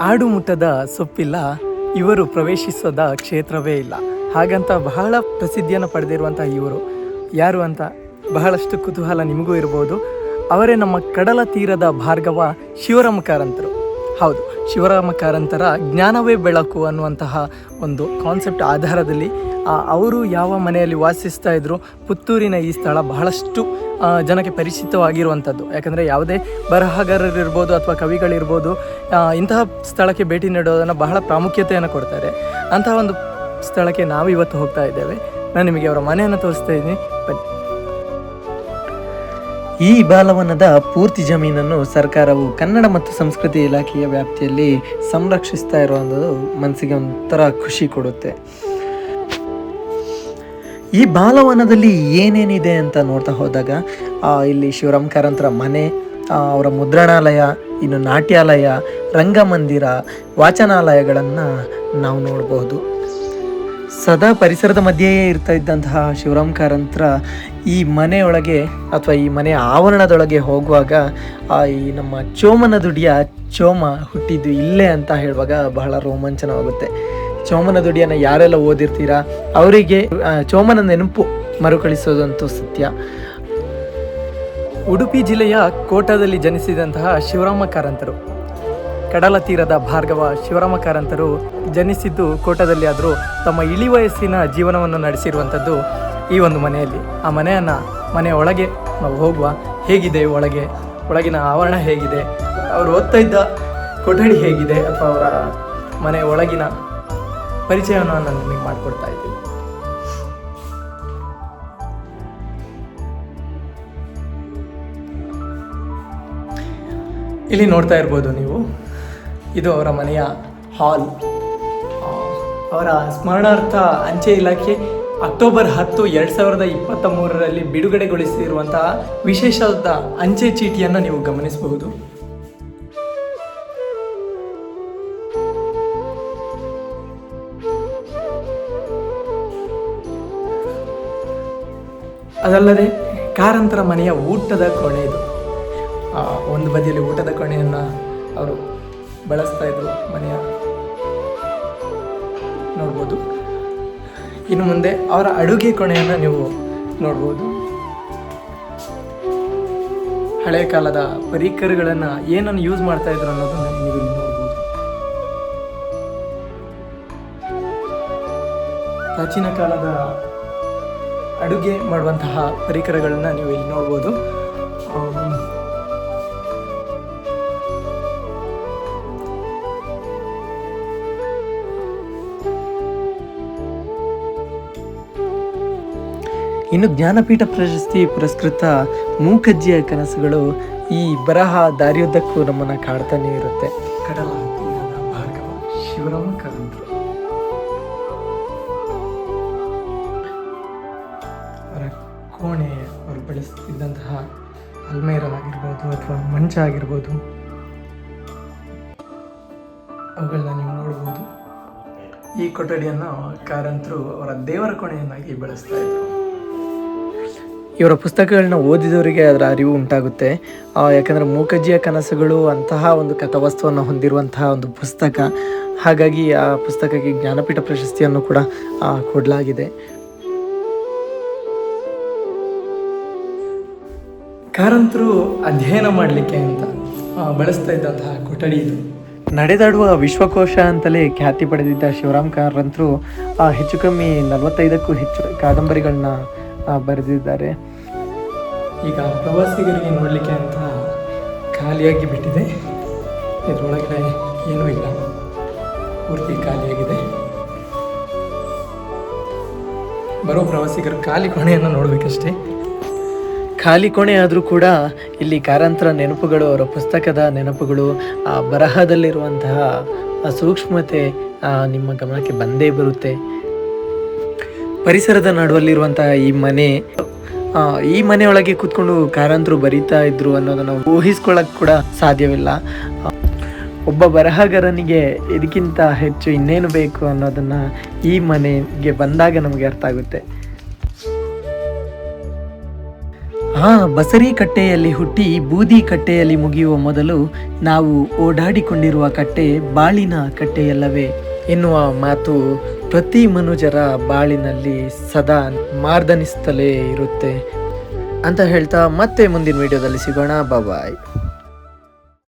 ಆಡು ಮುಟ್ಟದ ಸೊಪ್ಪಿಲ್ಲ, ಇವರು ಪ್ರವೇಶಿಸದ ಕ್ಷೇತ್ರವೇ ಇಲ್ಲ. ಹಾಗಂತ ಬಹಳ ಪ್ರಸಿದ್ಧಿಯನ್ನು ಪಡೆದಿರುವಂಥ ಇವರು. ಯಾರು ಅಂತ? ಬಹಳಷ್ಟು ಕುತೂಹಲ ನಿಮಗೂ ಇರ್ಬೋದು. ಅವರೇ ನಮ್ಮ ಕಡಲ ತೀರದ ಭಾರ್ಗವ ಶಿವರಾಮ ಕಾರಂತರು ಹೌದು, ಶಿವರಾಮ ಕಾರಂತರ ಜ್ಞಾನವೇ ಬೆಳಕು ಅನ್ನುವಂತಹ ಒಂದು ಕಾನ್ಸೆಪ್ಟ್ ಆಧಾರದಲ್ಲಿ ಅವರು ಯಾವ ಮನೆಯಲ್ಲಿ ವಾಸಿಸ್ತಾ ಇದ್ರು, ಪುತ್ತೂರಿನ ಈ ಸ್ಥಳ ಬಹಳಷ್ಟು ಜನಕ್ಕೆ ಪರಿಚಿತವಾಗಿರುವಂಥದ್ದು ಯಾಕಂದರೆ ಯಾವುದೇ ಬರಹಗಾರರಿರ್ಬೋದು ಅಥವಾ ಕವಿಗಳಿರ್ಬೋದು ಇಂತಹ ಸ್ಥಳಕ್ಕೆ ಭೇಟಿ ನೀಡೋದನ್ನು ಬಹಳ ಪ್ರಾಮುಖ್ಯತೆಯನ್ನು ಕೊಡ್ತಾರೆ. ಅಂತಹ ಒಂದು ಸ್ಥಳಕ್ಕೆ ನಾವು ಇವತ್ತು ಹೋಗ್ತಾ ಇದ್ದೇವೆ. ನಾನು ನಿಮಗೆ ಅವರ ಮನೆಯನ್ನು ತೋರಿಸ್ತಾ ಇದ್ದೀನಿ. ಬನ್ನಿ. ಈ ಬಾಲವನದ ಪೂರ್ತಿ ಜಮೀನನ್ನು ಸರ್ಕಾರವು ಕನ್ನಡ ಮತ್ತು ಸಂಸ್ಕೃತಿ ಇಲಾಖೆಯ ವ್ಯಾಪ್ತಿಯಲ್ಲಿ ಸಂರಕ್ಷಿಸ್ತಾ ಇರುವಂಥದ್ದು ಮನಸ್ಸಿಗೆ ಒಂಥರ ಖುಷಿ ಕೊಡುತ್ತೆ. ಈ ಬಾಲವನದಲ್ಲಿ ಏನೇನಿದೆ ಅಂತ ನೋಡ್ತಾ ಹೋದಾಗ ಇಲ್ಲಿ ಶಿವರಾಮ್ ಕಾರಂತರ ಮನೆ ಅವರ ಮುದ್ರಣಾಲಯ, ಇನ್ನು ನಾಟ್ಯಾಲಯ, ರಂಗಮಂದಿರ, ವಾಚನಾಲಯಗಳನ್ನು ನಾವು ನೋಡಬಹುದು ಸದಾ ಪರಿಸರದ ಮಧ್ಯೆಯೇ ಇರ್ತಾ ಇದ್ದಂತಹ ಶಿವರಾಮ್ ಕಾರಂತರ ಈ ಮನೆಯೊಳಗೆ ಅಥವಾ ಈ ಮನೆಯ ಆವರಣದೊಳಗೆ ಹೋಗುವಾಗ, ಆ ಈ ನಮ್ಮ ಚೋಮನ ದುಡಿಯ ಚೋಮ ಹುಟ್ಟಿದ್ದು ಇಲ್ಲೇ ಅಂತ ಹೇಳುವಾಗ ಬಹಳ ರೋಮಾಂಚನವಾಗುತ್ತೆ. ಚೋಮನ ದುಡಿಯನ್ನು ಯಾರೆಲ್ಲ ಓದಿರ್ತೀರಾ? ಅವರಿಗೆ ಚೋಮನ ನೆನಪು ಮರುಕಳಿಸೋದಂತೂ ಸತ್ಯ. ಉಡುಪಿ ಜಿಲ್ಲೆಯ ಕೋಟಾದಲ್ಲಿ ಜನಿಸಿದಂತಹ ಶಿವರಾಮ ಕಾರಂತರು. ಕಡಲ ತೀರದ ಭಾರ್ಗವ ಶಿವರಾಮ ಕಾರಂತರು ಜನಿಸಿದ್ದು ಕೋಟದಲ್ಲಿ ಆದರೂ ತಮ್ಮ ಇಳಿ ವಯಸ್ಸಿನ ಜೀವನವನ್ನು ನಡೆಸಿರುವಂಥದ್ದು ಈ ಒಂದು ಮನೆಯಲ್ಲಿ. ಆ ಮನೆಯನ್ನು ಮನೆಯ ಒಳಗೆ ನಾವು ಹೋಗುವ ಹೇಗಿದೆ, ಒಳಗೆ, ಒಳಗಿನ ಆವರಣ ಹೇಗಿದೆ, ಅವರು ಓದ್ತಾ ಇದ್ದ ಕೊಠಡಿ ಹೇಗಿದೆ ಅಥವಾ ಅವರ ಮನೆಯ ಒಳಗಿನ ಪರಿಚಯವನ್ನು ನಾನು ನಿಮಗೆ ಮಾಡಿಕೊಡ್ತಾ ಇದ್ದೀನಿ. ಇಲ್ಲಿ ನೋಡ್ತಾ ಇರ್ಬೋದು ನೀವು. ಇದು ಅವರ ಮನೆಯ ಹಾಲ್. ಅವರ ಸ್ಮರಣಾರ್ಥ ಅಂಚೆ ಇಲಾಖೆ ಅಕ್ಟೋಬರ್ ಹತ್ತು, ಎರಡು ಸಾವಿರದ ಇಪ್ಪತ್ತ ಮೂರರಲ್ಲಿ ಬಿಡುಗಡೆಗೊಳಿಸಿರುವಂತಹ ವಿಶೇಷವಾದ ಅಂಚೆ ಚೀಟಿಯನ್ನು ನೀವು ಗಮನಿಸಬಹುದು. ಅದಲ್ಲದೆ ಕಾರಂತರ ಮನೆಯ ಊಟದ ಕೋಣೆ ಇದು. ಒಂದು ಬದಿಯಲ್ಲಿ ಊಟದ ಕೋಣೆಯನ್ನು ಅವರು ಬಳಸ್ತಾ ಇದ್ರು ಮನೆಯ. ನೋಡ್ಬೋದು. ಇನ್ನು ಮುಂದೆ ಅವರ ಅಡುಗೆ ಕೋಣೆಯನ್ನು ನೀವು ನೋಡ್ಬೋದು. ಹಳೆಯ ಕಾಲದ ಪರಿಕರಗಳನ್ನು ಏನನ್ನು ಯೂಸ್ ಮಾಡ್ತಾ ಇದ್ರು ಅನ್ನೋದನ್ನು ನೀವು ನೋಡ್ಬೋದು. ಪ್ರಾಚೀನ ಕಾಲದ ಅಡುಗೆ ಮಾಡುವಂತಹ ಪರಿಕರಗಳನ್ನ ನೀವು ಇಲ್ಲಿ ನೋಡ್ಬೋದು. ಇನ್ನು ಜ್ಞಾನಪೀಠ ಪ್ರಶಸ್ತಿ ಪುರಸ್ಕೃತ ಮೂಕಜ್ಜಿಯ ಕನಸುಗಳು ಈ ಬರಹ ದಾರಿಯುದ್ದಕ್ಕೂ ನಮ್ಮನ್ನು ಕಾಡ್ತಾನೆ ಇರುತ್ತೆ. ಕಡಲ ಭಾಗವ ಶಿವರಾಮ ಕಾರಂತರು ಅವರ ಕೋಣೆ ಅವರು ಬಳಸುತ್ತಿದ್ದಂತಹ ಅಲ್ಮೇರವಾಗಿರ್ಬೋದು ಅಥವಾ ಮಂಚ ಆಗಿರ್ಬೋದು ಅವುಗಳನ್ನ ನೀವು ನೋಡ್ಬೋದು. ಈ ಕೊಠಡಿಯನ್ನು ಕಾರಂತರು ಅವರ ದೇವರ ಕೋಣೆಯನ್ನಾಗಿ ಬಳಸ್ತಾ ಇದ್ರು. ಇವರ ಪುಸ್ತಕಗಳನ್ನ ಓದಿದವರಿಗೆ ಅದರ ಅರಿವು ಉಂಟಾಗುತ್ತೆ. ಯಾಕಂದರೆ ಮೂಕಜ್ಜಿಯ ಕನಸುಗಳು ಅಂತಹ ಒಂದು ಕಥಾವಸ್ತುವನ್ನು ಹೊಂದಿರುವಂತಹ ಒಂದು ಪುಸ್ತಕ. ಹಾಗಾಗಿ ಆ ಪುಸ್ತಕಕ್ಕೆ ಜ್ಞಾನಪೀಠ ಪ್ರಶಸ್ತಿಯನ್ನು ಕೂಡ ಕೊಡಲಾಗಿದೆ. ಕಾರಂತರು ಅಧ್ಯಯನ ಮಾಡಲಿಕ್ಕೆ ಅಂತ ಬಳಸ್ತಾ ಇದ್ದಂತಹ ಕೊಠಡಿ ಇದು. ನಡೆದಾಡುವ ವಿಶ್ವಕೋಶ ಅಂತಲೇ ಖ್ಯಾತಿ ಪಡೆದಿದ್ದ ಶಿವರಾಮ್ ಕಾರಂತರು ಹೆಚ್ಚು ಕಮ್ಮಿ ನಲವತ್ತೈದಕ್ಕೂ ಹೆಚ್ಚು ಕಾದಂಬರಿಗಳನ್ನ ಬರೆದಿದ್ದಾರೆ. ಈಗ ಪ್ರವಾಸಿಗರಿಗೆ ನೋಡಲಿಕ್ಕೆ ಅಂತ ಖಾಲಿಯಾಗಿ ಬಿಟ್ಟಿದೆ. ಇದರೊಳಗಡೆ ಏನೂ ಇಲ್ಲ. ಪೂರ್ತಿ ಖಾಲಿಯಾಗಿದೆ. ಬರೋ ಪ್ರವಾಸಿಗರು ಖಾಲಿ ಕೋಣೆಯನ್ನು ನೋಡಬೇಕಷ್ಟೇ. ಖಾಲಿ ಕೋಣೆ ಆದರೂ ಕೂಡ ಇಲ್ಲಿ ಕಾರಂತರ ನೆನಪುಗಳು ಅವರ ಪುಸ್ತಕದ ನೆನಪುಗಳು ಆ ಬರಹದಲ್ಲಿರುವಂತಹ ಸೂಕ್ಷ್ಮತೆ ನಿಮ್ಮ ಗಮನಕ್ಕೆ ಬಂದೇ ಬರುತ್ತೆ. ಪರಿಸರದ ನಡುವಲ್ಲಿರುವಂತಹ ಈ ಮನೆ ಈ ಮನೆಯೊಳಗೆ ಕೂತ್ಕೊಂಡು ಕಾರಂತರು ಬರೀತಾ ಇದ್ರು ಅನ್ನೋದನ್ನು ಊಹಿಸ್ಕೊಳ್ಳೋಕೆ ಕೂಡ ಸಾಧ್ಯವಿಲ್ಲ. ಒಬ್ಬ ಬರಹಗಾರನಿಗೆ ಇದಕ್ಕಿಂತ ಹೆಚ್ಚು ಇನ್ನೇನು ಬೇಕು ಅನ್ನೋದನ್ನು ಈ ಮನೆಗೆ ಬಂದಾಗ ನಮಗೆ ಅರ್ಥ ಆಗುತ್ತೆ. ಆ ಬಸರಿ ಕಟ್ಟೆಯಲ್ಲಿ ಹುಟ್ಟಿ ಬೂದಿ ಕಟ್ಟೆಯಲ್ಲಿ ಮುಗಿಯುವ ಮೊದಲು ನಾವು ಓಡಾಡಿಕೊಂಡಿರುವ ಕಟ್ಟೆ ಬಾಳಿನ ಕಟ್ಟೆಯಲ್ಲವೇ? ಎನ್ನುವ ಮಾತು ಪ್ರತಿ ಮನುಜರ ಬಾಳಿನಲ್ಲಿ ಸದಾ ಮಾರ್ದನಿಸ್ತಲೇ ಇರುತ್ತೆ. ಅಂತ ಹೇಳ್ತಾ ಮತ್ತೆ ಮುಂದಿನ ವಿಡಿಯೋದಲ್ಲಿ ಸಿಗೋಣ. ಬಾಯ್